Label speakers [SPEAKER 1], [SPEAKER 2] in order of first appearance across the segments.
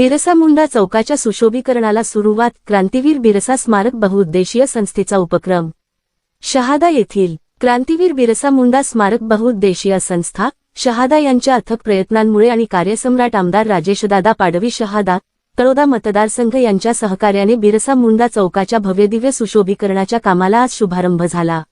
[SPEAKER 1] बिरसा मुंडा चौकाच्या सुशोभीकरणाला सुरुवात क्रांतीवीर बिरसा स्मारक बहुउद्देशीय संस्थेचा उपक्रम. शहादा येथील क्रांतीवीर बिरसा मुंडा स्मारक बहुउद्देशीय संस्था शहादा यांच्या अथक प्रयत्नांमुळे आणि कार्यसम्राट आमदार राजेशदादा पाडवी शहादा तळोदा मतदारसंघ यांच्या सहकार्याने बिरसा मुंडा चौकाच्या भव्यदिव्य सुशोभीकरणाच्या कामाला आज शुभारंभ झाला.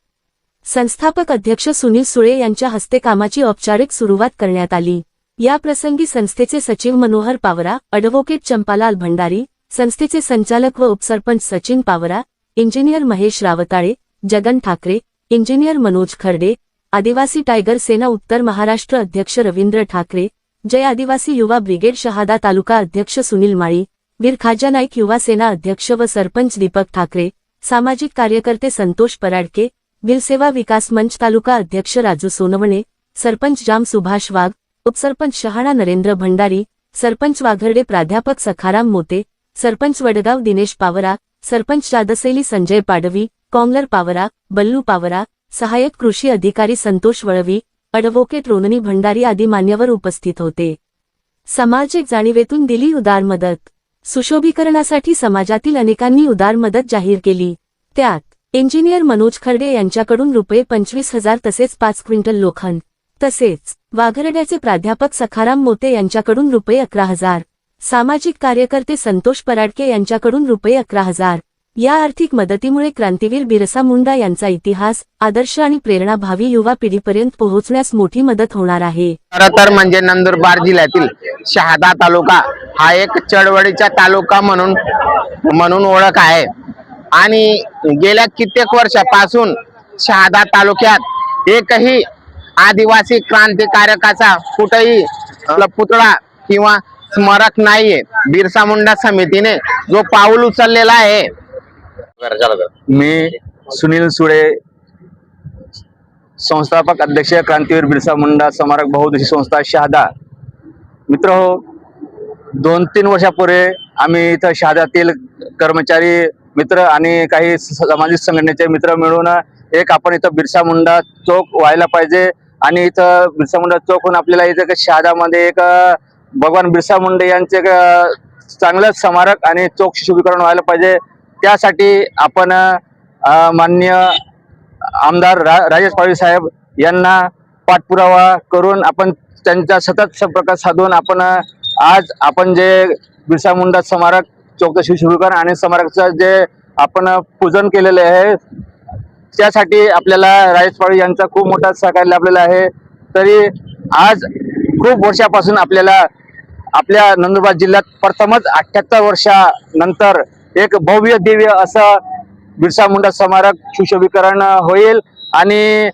[SPEAKER 1] संस्थापक अध्यक्ष सुनील सुळे यांच्या हस्ते कामाची औपचारिक सुरुवात करण्यात आली. या प्रसंगी संस्थेचे सचिव मनोहर पावरा अॅडव्होकेट चंपालाल भंडारी संस्थेचे संचालक व उपसरपंच Sachin Pawara engineer Mahesh Rawatale Jagan Thackeray engineer Manoj Kharde Adivasi tiger Sena उत्तर महाराष्ट्र अध्यक्ष रवींद्र ठाकरे जय आदिवासी युवा ब्रिगेड शहादा तालुका अध्यक्ष सुनील माळी वीर खाजा नाईक युवा सेना अध्यक्ष व सरपंच दीपक ठाकरे सामाजिक कार्यकर्ते संतोष पराडके बिलसेवा विकास मंच तालुका अध्यक्ष राजू सोनवणे सरपंच जाम सुभाष वाघ उपसरपंच शहाणा नरेंद्र भंडारी सरपंच वाघर्डे प्राध्यापक सखाराम मोते सरपंच वडगाव दिनेश पावरा सरपंच जादसेली संजय पाडवी कॉंगलर पावरा बल्लू पावरा सहाय्यक कृषी अधिकारी संतोष वळवी अॅडव्होकेट रोननी भंडारी आदी मान्यवर उपस्थित होते. सामाजिक जाणीवेतून दिली उदार मदत. सुशोभीकरणासाठी समाजातील अनेकांनी उदार मदत जाहीर केली. त्यात इंजिनियर मनोज खर्डे यांच्याकडून रुपये पंचवीस हजार तसेच पाच क्विंटल लोखंड. तसेच वाघरड्याचे प्राध्यापक सखाराम मोते यांच्याकडून रुपये अकरा हजार. सामाजिक कार्यकर्ते संतोष पराडके यांच्याकडून रुपये अकरा हजार. या आर्थिक मदतीमुळे क्रांतीवीर बिरसा मुंडा यांचा इतिहास आदर्श आणि प्रेरणा भावी युवा पिढीपर्यंत पोहोचण्यास मोठी मदत होणार आहे.
[SPEAKER 2] खरं तर म्हणजे नंदुरबार जिल्ह्यातील शहादा तालुका हा एक चळवळीचा तालुका म्हणून म्हणून ओळख आहे. आणि गेल्या कित्येक वर्षापासून शहादा तालुक्यात एकही आदिवासी क्रांतिकारकाचा कुठेही आपला पुतळा किंवा स्मारक नाहीये. बिरसा मुंडा समितीने जो पाऊल उचललेला आहे.
[SPEAKER 3] मी सुनील सुळे संस्थापक अध्यक्ष क्रांतीवीर बिरसा मुंडा स्मारक बहुउद्देशीय संस्था शहादा. मित्र हो दोन तीन वर्षापूर्वी आम्ही इथं शहादातील कर्मचारी मित्र आणि काही सामाजिक संघटनेचे मित्र मिळून एक आपण इथं बिरसा मुंडा चौक व्हायला पाहिजे. आणि इथं बिरसा मुंडा चौकहून आपल्याला इथं शहादामध्ये एक भगवान बिरसा मुंडे यांचे एक चांगलं स्मारक आणि चौक शुभीकरण व्हायला पाहिजे. त्यासाठी आपण मान्य आमदार रा राजेश पाटील साहेब यांना पाठपुरावा करून आपण त्यांचा सतत संपर्क साधून आपण आज आपण जे बिरसा मुंडा स्मारक चौक शिवशुभीकरण आणि स्मारकाचं जे आपण पूजन केलेले आहे त्यासाठी आपल्याला राजेश यांचा खूप मोठा सहकार्य लाभलेला आहे. तरी आज खूप वर्षापासून आपल्याला आपल्या नंदुरबार जिल्ह्यात प्रथमच अठ्ठ्याहत्तर वर्षानंतर एक भव्य दिव्य असं बिरसा मुंडा स्मारक सुशोभीकरण होईल आणि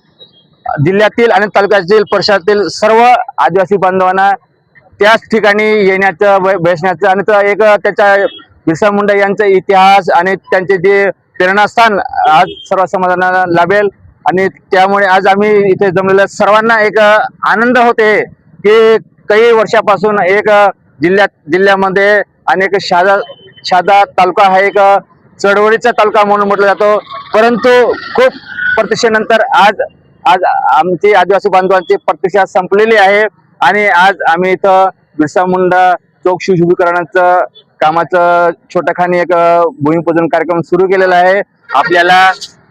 [SPEAKER 3] जिल्ह्यातील आणि तालुक्यातील परिसरातील सर्व आदिवासी बांधवांना त्याच ठिकाणी येण्याचं बसण्याचं आणि एक त्याच्या बिरसा मुंडा यांचा इतिहास आणि त्यांचे जे प्रेरणास्थान आज सर्व समाजाला लाभेल आणि त्यामुळे आज आम्ही इथे जमलेल्या सर्वांना एक आनंद होते की काही वर्षापासून एक जिल्ह्यात जिल्ह्यामध्ये अनेक शादा शादा तालुका हा एक चळवळीचा तालुका म्हणून म्हटला जातो. परंतु खूप प्रतिष्ठेनंतर आज आज आमची आदिवासी बांधवांची प्रतिष्ठा संपलेली आहे. आणि आज आम्ही इथं बिरसा मुंडा चौक शिवशुभीकरणाचं कामाचं छोटखानी एक भूमिपूजन कार्यक्रम सुरू केलेला आहे. आपल्याला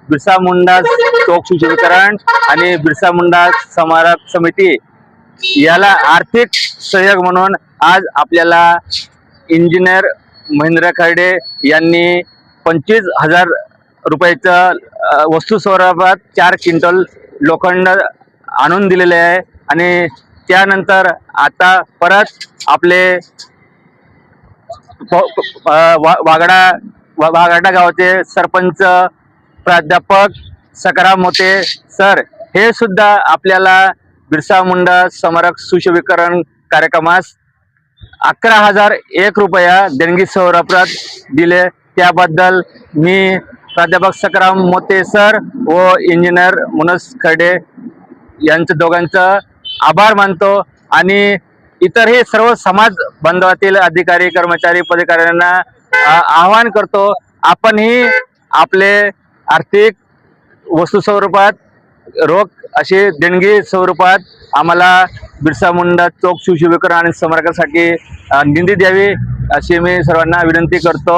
[SPEAKER 3] बिरसा मुंडा चौक शिवशुभीकरण आणि बिरसा मुंडा स्मारक समिती याला आर्थिक सहयोग म्हणून आज आपल्याला इंजिनियर महेंद्र खर्डे यांनी पंचवीस हजार रुपयाचं वस्तू स्वरूपात चार क्विंटल लोखंड आणून दिलेले आहे. आणि त्यानंतर आता परत आपले वागडा वा- वागडा गावाचे सरपंच प्राध्यापक सकाराम मोते सर हे सुद्धा आपल्याला बिरसा मुंडा स्मारक सुशोभीकरण कार्यक्रमास अकरा हजार एक रुपया देणगी स्वरूपात दिले. त्याबद्दल मी प्राध्यापक सकाराम मोते सर व इंजिनियर मनोज खर्डे यांचं दोघांचं आभार मानतो आणि इतरही सर्व समाज बांधवातील अधिकारी कर्मचारी पदाधिकाऱ्यांना आवाहन करतो आपणही आपले आर्थिक वस्तू स्वरूपात रोख अशी देणगी स्वरूपात आम्हाला बिरसा मुंडा चौक शिवशिवेकर आणि स्मारकासाठी निधी द्यावी अशी मी सर्वांना विनंती करतो.